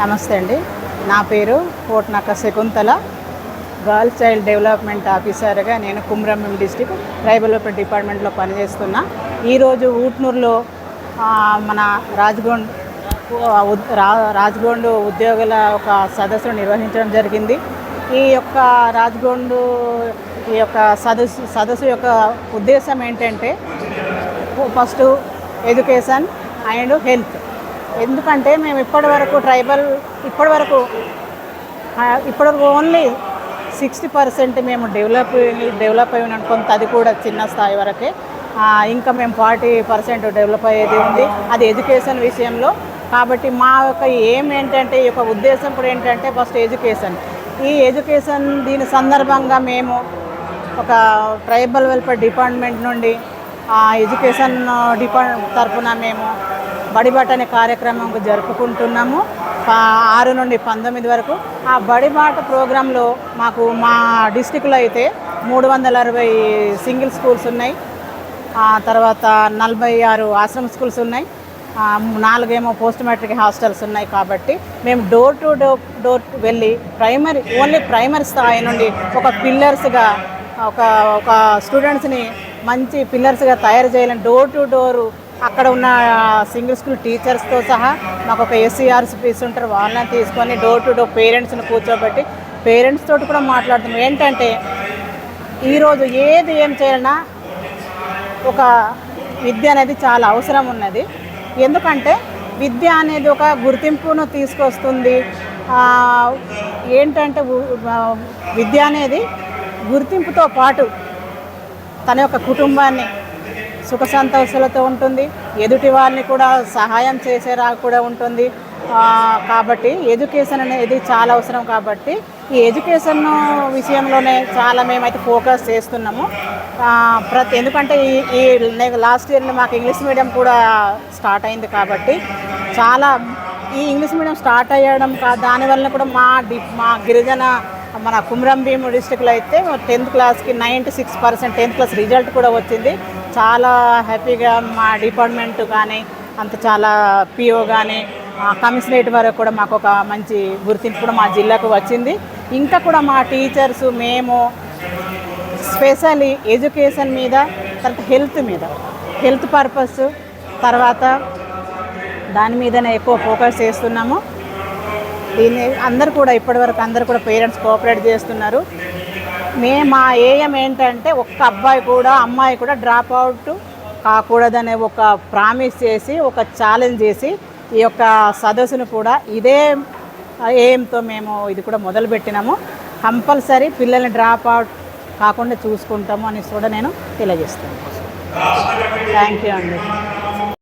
నమస్తే అండి. నా పేరు Kotnaka Shakuntala. Girl child development ఆఫీసర్గా నేను కుమ్రంభీం డిస్టిక్ ట్రైబల్ వెల్ఫేర్ డిపార్ట్మెంట్లో పనిచేస్తున్నా. ఈరోజు ఊట్నూరులో మన రాజ్గొండ్ ఆ, ఉద్యోగుల ఒక సదస్సును నిర్వహించడం జరిగింది. ఈ యొక్క రాజ్గొండ్ ఈ యొక్క సదస్సు సదస్సు యొక్క ఉద్దేశం ఏంటంటే ఫస్ట్ ఎడ్యుకేషన్ అండ్ హెల్త్. ఎందుకంటే మేము ఇప్పటి వరకు ట్రైబల్ ఇప్పటి వరకు ఇప్పటి వరకు ఓన్లీ సిక్స్టీ పర్సెంట్ మేము డెవలప్ డెవలప్ అయిన కొంత అది కూడా చిన్న స్థాయి వరకే. ఇంకా మేము ఫార్టీ పర్సెంట్ డెవలప్ అయ్యేది ఉంది. అది ఎడ్యుకేషన్ విషయంలో. కాబట్టి మా యొక్క ఏం ఏంటంటే ఈ యొక్క ఉద్దేశం కూడా ఏంటంటే ఫస్ట్ ఎడ్యుకేషన్ ఈ ఎడ్యుకేషన్ దీని సందర్భంగా మేము ఒక ట్రైబల్ వెల్ఫేర్ డిపార్ట్మెంట్ నుండి ఎడ్యుకేషన్ డిపార్ట్ తరఫున మేము బడిబాట అనే కార్యక్రమం జరుపుకుంటున్నాము. ఆరు నుండి పంతొమ్మిది వరకు. ఆ బడిబాట ప్రోగ్రాంలో మాకు మా డిస్టిక్లో అయితే మూడు వందల అరవై సింగిల్ స్కూల్స్ ఉన్నాయి. ఆ తర్వాత నలభై ఆరు ఆశ్రమ స్కూల్స్ ఉన్నాయి. నాలుగేమో పోస్ట్ మెట్రిక్ హాస్టల్స్ ఉన్నాయి కాబట్టి మేము డోర్ టు డోర్ డోర్ వెళ్ళి ప్రైమరీ ఓన్లీ ప్రైమరీ స్థాయి నుండి ఒక పిల్లర్స్గా ఒక ఒక స్టూడెంట్స్ని మంచి పిల్లర్స్గా తయారు చేయాలని డోర్ టు డోరు అక్కడ ఉన్న సింగిల్ స్కూల్ టీచర్స్తో సహా మాకు ఒక ఎస్సీఆర్స్ పీస్ ఉంటారు. వాళ్ళని తీసుకొని డోర్ టు డోర్ పేరెంట్స్ని కూర్చోబెట్టి పేరెంట్స్ తోటి కూడా మాట్లాడుతున్నాం. ఏంటంటే ఈరోజు ఏది ఏం చేయాలన్నా ఒక విద్య అనేది చాలా అవసరం ఉన్నది. ఎందుకంటే విద్య అనేది ఒక గుర్తింపును తీసుకొస్తుంది. ఏంటంటే విద్య అనేది గుర్తింపుతో పాటు తన యొక్క కుటుంబాన్ని సుఖ సంతోషాలతో ఉంటుంది. ఎదుటి వారిని కూడా సహాయం చేసేలా కూడా ఉంటుంది. కాబట్టి ఎడ్యుకేషన్ అనేది చాలా అవసరం కాబట్టి ఈ ఎడ్యుకేషన్ విషయంలోనే చాలా మేమైతే ఫోకస్ చేస్తున్నాము. ప్రతి ఎందుకంటే ఈ ఈ లాస్ట్ ఇయర్ మాకు ఇంగ్లీష్ మీడియం కూడా స్టార్ట్ అయింది కాబట్టి చాలా ఈ ఇంగ్లీష్ మీడియం స్టార్ట్ అయ్యడం కా దానివల్ల కూడా మా డి మా గిరిజన మన కుమరంభీము డిస్టిక్లో అయితే టెన్త్ క్లాస్కి ninety six percent tenth class result కూడా వచ్చింది. చాలా హ్యాపీగా మా డిపార్ట్మెంట్ కానీ అంత చాలా పిఓ కానీ కమిషనరేట్ వరకు కూడా మాకు ఒక మంచి గుర్తింపు కూడా మా జిల్లాకు వచ్చింది. ఇంకా కూడా మా టీచర్స్ మేము స్పెషల్లీ ఎడ్యుకేషన్ మీద తర్వాత హెల్త్ మీద హెల్త్ పర్పస్ తర్వాత దాని మీదనే ఎక్కువ ఫోకస్ చేస్తున్నాము. దీన్ని అందరు కూడా ఇప్పటివరకు అందరు కూడా పేరెంట్స్ కోఆపరేట్ చేస్తున్నారు. మే మా ఏఎం ఏంటంటే ఒక్క అబ్బాయి కూడా అమ్మాయి కూడా డ్రాప్ అవుట్ కాకూడదనే ఒక ప్రామిస్ చేసి ఒక ఛాలెంజ్ చేసి ఈ యొక్క సదస్సును కూడా ఇదే ఏఎంతో మేము ఇది కూడా మొదలుపెట్టినాము. కంపల్సరీ పిల్లల్ని డ్రాప్ అవుట్ కాకుండా చూసుకుంటాము అనేసి కూడా నేను తెలియజేస్తాను థ్యాంక్ యూ అండి.